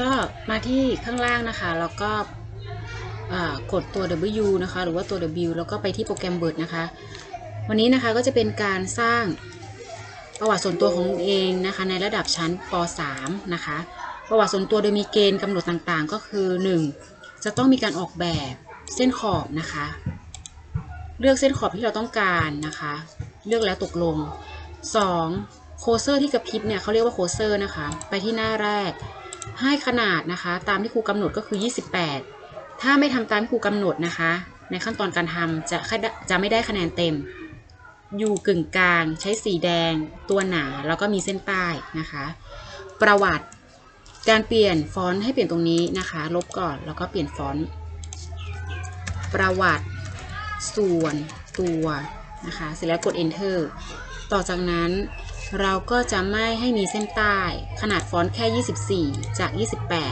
ก็มาที่ข้างล่างนะคะ แล้วก็กดตัว W นะคะ หรือว่าตัว W แล้วก็ไปที่โปรแกรม Word นะคะ วันนี้นะคะก็จะเป็นการสร้างประวัติส่วนตัวของเองนะคะ ในระดับชั้นป .3 นะคะ ประวัติส่วนตัวโดยมีเกณฑ์กำหนดต่างๆ ก็คือ 1. จะต้องมีการออกแบบเส้นขอบนะคะ เลือกเส้นขอบที่เราต้องการนะคะ เลือกแล้วตกลง 2. โคเซอร์ที่กระพริบเนี่ยเขาเรียกว่าโคเซอร์นะคะ ไปที่หน้าแรก ให้ขนาดนะคะ ตามที่ครูกำหนดก็คือ 28 ถ้าไม่ทำตามที่ครูกำหนดนะคะ ในขั้นตอนการทำจะจะไม่ได้คะแนนเต็ม อยู่กึ่งกลาง ใช้สีแดง ตัวหนาแล้วก็มีเส้นใต้นะคะ ประวัติการเปลี่ยนฟอนต์ให้เปลี่ยนตรงนี้นะคะ ลบก่อนแล้วก็เปลี่ยนฟอนต์ประวัติส่วนตัวนะคะ เสร็จแล้วกด enter ต่อจากนั้น เราก็จะไม่ให้มีเส้นใต้ ขนาดฟอนต์แค่ 24 จาก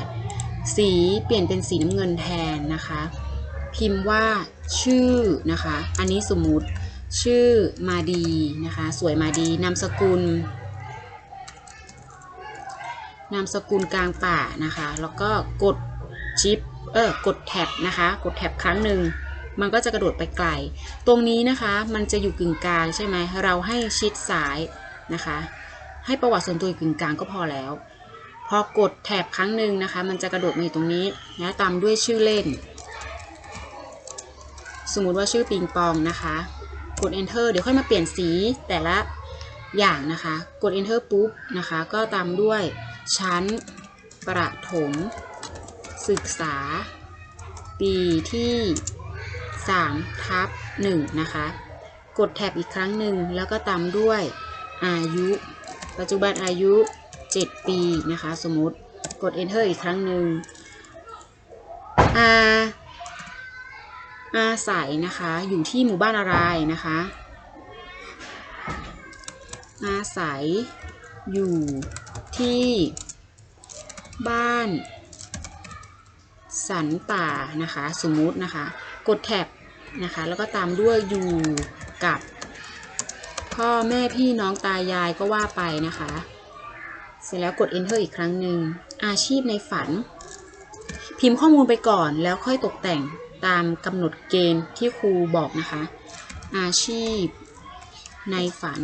28 สีเปลี่ยนเป็นสีน้ำเงินแทนนะคะ พิมพ์ว่าชื่อนะคะ อันนี้สมมุติชื่อมาดีนะคะ สวยมาดีนามสกุลนามสกุลกลางป่านะคะ แล้วก็กดชิป เออ กดแท็บนะคะ กดแท็บครั้งหนึ่ง มันก็จะกระโดดไปไกล ตรงนี้นะคะ มันจะอยู่กึ่งกลางใช่ไหม เราให้ชิดซ้าย นะคะ ให้ประวัติส่วนตัวอยู่กึ่งกลางก็พอแล้ว พอกดแท็บครั้งหนึ่งนะคะ มันจะกระโดดมาอยู่ตรงนี้นะตามด้วยชื่อเล่น สมมุติว่าชื่อปิงปองนะคะ กด enter เดี๋ยวค่อยมาเปลี่ยนสีแต่ละอย่างนะคะ กด enter ปุ๊บนะคะ ก็ตามด้วยชั้น ประถม ศึกษา ปีที่3ทับ1นะคะ กดแท็บอีกครั้งหนึ่งแล้วก็ตามด้วย อายุ ปัจจุบันอายุ 7 ปีนะคะ สมมติกด enter อีกครั้งหนึ่งอาอาศัยนะคะ อยู่ที่หมู่บ้านอะไรนะคะ อาศัยอยู่ที่บ้าน สันป่านะคะ สมมุตินะคะ กดแท็บนะคะ แล้วก็ตามด้วยอยู่กับ พ่อแม่พี่น้องตายายก็ว่าไปนะคะ เสร็จแล้วกด enter อีกครั้งหนึ่ง อาชีพในฝัน พิมพ์ข้อมูลไปก่อนแล้วค่อยตกแต่งตามกำหนดเกณฑ์ที่ครูบอกนะคะ อาชีพในฝัน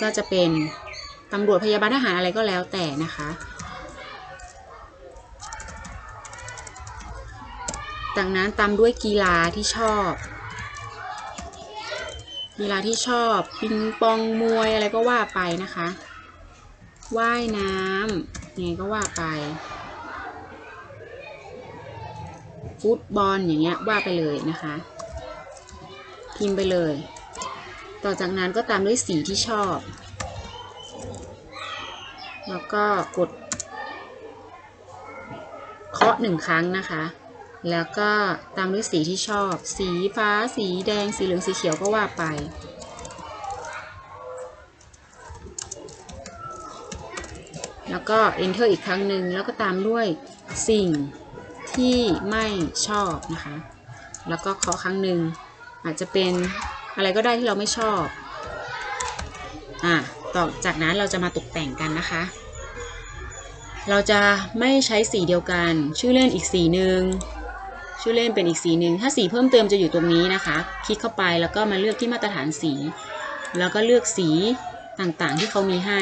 ก็จะเป็นตำรวจพยาบาลทหารอะไรก็แล้วแต่นะคะจากนั้นตามด้วยกีฬาที่ชอบ กีฬาที่ชอบปิงปองมวยอะไรก็ว่าไปนะคะว่ายน้ำยังไงก็ว่าไป ฟุตบอลอย่างเงี้ยว่าไปเลยนะคะ พิมพ์ไปเลย ต่อจากนั้นก็ตามด้วยสีที่ชอบ แล้วก็กด เคาะหนึ่งครั้งนะคะ แล้วก็ตามด้วยสีที่ชอบ สีฟ้า สีแดง สีเหลือง สีเขียวก็ว่าไป แล้วก็ enter อีกครั้งหนึ่ง แล้วก็ตามด้วยสิ่งที่ไม่ชอบนะคะ แล้วก็เคาะครั้งหนึ่ง อาจจะเป็นอะไรก็ได้ที่เราไม่ชอบ อะ ต่อจากนั้นเราจะมาตกแต่งกันนะคะ เราจะไม่ใช้สีเดียวกัน ชื่อเล่นอีกสีหนึ่ง ชื่อเล่นเป็นอีกสีหนึ่งถ้าสีเพิ่มเติมจะอยู่ตรงนี้นะคะ คลิกเข้าไปแล้วก็มาเลือกที่มาตรฐานสี แล้วก็เลือกสีต่างๆที่เขามีให้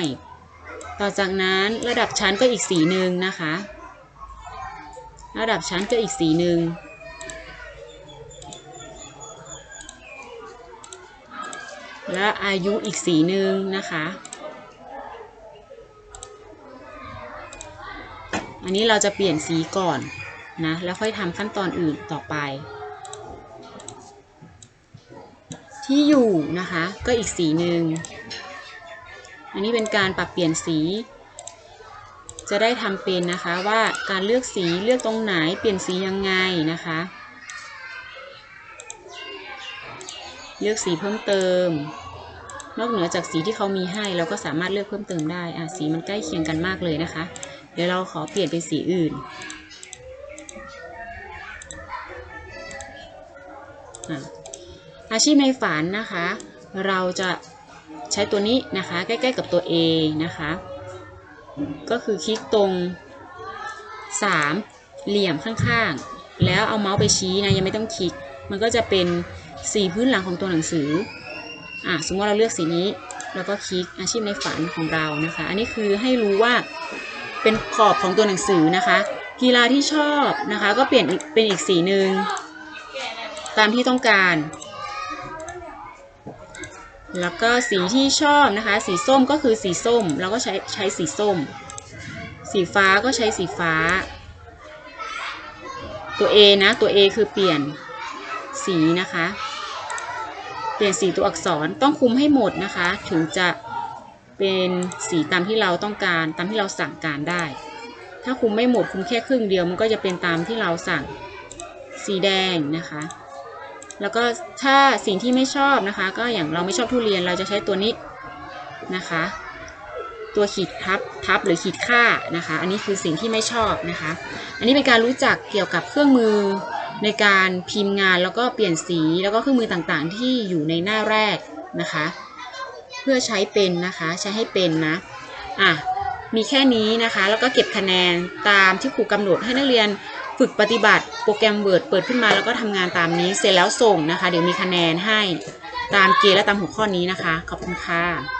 ต่อจากนั้นระดับชั้นก็อีกสีหนึ่งนะคะ ระดับชั้นก็อีกสีหนึ่งและอายุอีกสีหนึ่งนะคะ อันนี้เราจะเปลี่ยนสีก่อน นะแล้วค่อยทำขั้นตอนอื่นต่อไป ที่อยู่นะคะก็อีกสีหนึ่งอันนี้เป็นการปรับเปลี่ยนสี จะได้ทำเป็นนะคะว่าการเลือกสีเลือกตรงไหนเปลี่ยนสียังไงนะคะ เลือกสีเพิ่มเติม นอกเหนือจากสีที่เขามีให้เราก็สามารถเลือกเพิ่มเติมได้อะสีมันใกล้เคียงกันมากเลยนะคะ เดี๋ยวเราขอเปลี่ยนเป็นสีอื่น อาชีพในฝันนะคะ เราจะใช้ตัวนี้นะคะ ใกล้ๆกับตัว A นะคะ ก็คือคลิกตรงสามเหลี่ยมข้างๆ แล้วเอาเมาส์ไปชี้นะ ยังไม่ต้องคลิก มันก็จะเป็นสีพื้นหลังของตัวหนังสืออะสมมติเราเลือกสีนี้ แล้วก็คลิกอาชีพในฝันของเรานะคะ อันนี้คือให้รู้ว่าเป็นขอบของตัวหนังสือนะคะ กีฬาที่ชอบนะคะ ก็เปลี่ยนเป็นอีกสีหนึ่ง ตามที่ต้องการ แล้วก็สีที่ชอบนะคะ สีส้มก็คือสีส้ม เราก็ใช้ใช้สีส้ม สีฟ้าก็ใช้สีฟ้า ตัว A นะ ตัว A คือเปลี่ยนสีนะคะ เปลี่ยนสีตัวอักษรต้องคุมให้หมดนะคะ ถึงจะเป็นสีตามที่เราต้องการตามที่เราสั่งการได้ ถ้าคุมไม่หมดคุมแค่ครึ่งเดียวมันก็จะเป็นตามที่เราสั่งสีแดงนะคะ แล้วก็ถ้าสิ่งที่ไม่ชอบนะคะ ก็อย่างเราไม่ชอบทุเรียนเราจะใช้ตัวนี้นะคะ ตัวขีดทับทับหรือขีดค่านะคะ อันนี้คือสิ่งที่ไม่ชอบนะคะ อันนี้เป็นการรู้จักเกี่ยวกับเครื่องมือในการพิมพ์งานแล้วก็เปลี่ยนสีแล้วก็เครื่องมือต่างๆ ที่อยู่ในหน้าแรกนะคะ เพื่อใช้เป็นนะคะใช้ให้เป็นนะอะมีแค่นี้นะคะ แล้วก็เก็บคะแนนตามที่ครูกำหนดให้นักเรียน ฝึกปฏิบัติโปรแกรม Word เปิดขึ้นมาแล้วก็ทำงานตามนี้เสร็จแล้วส่งนะคะ เดี๋ยวมีคะแนนให้ตามเกณฑ์และตามหัวข้อนี้นะคะ ขอบคุณค่ะ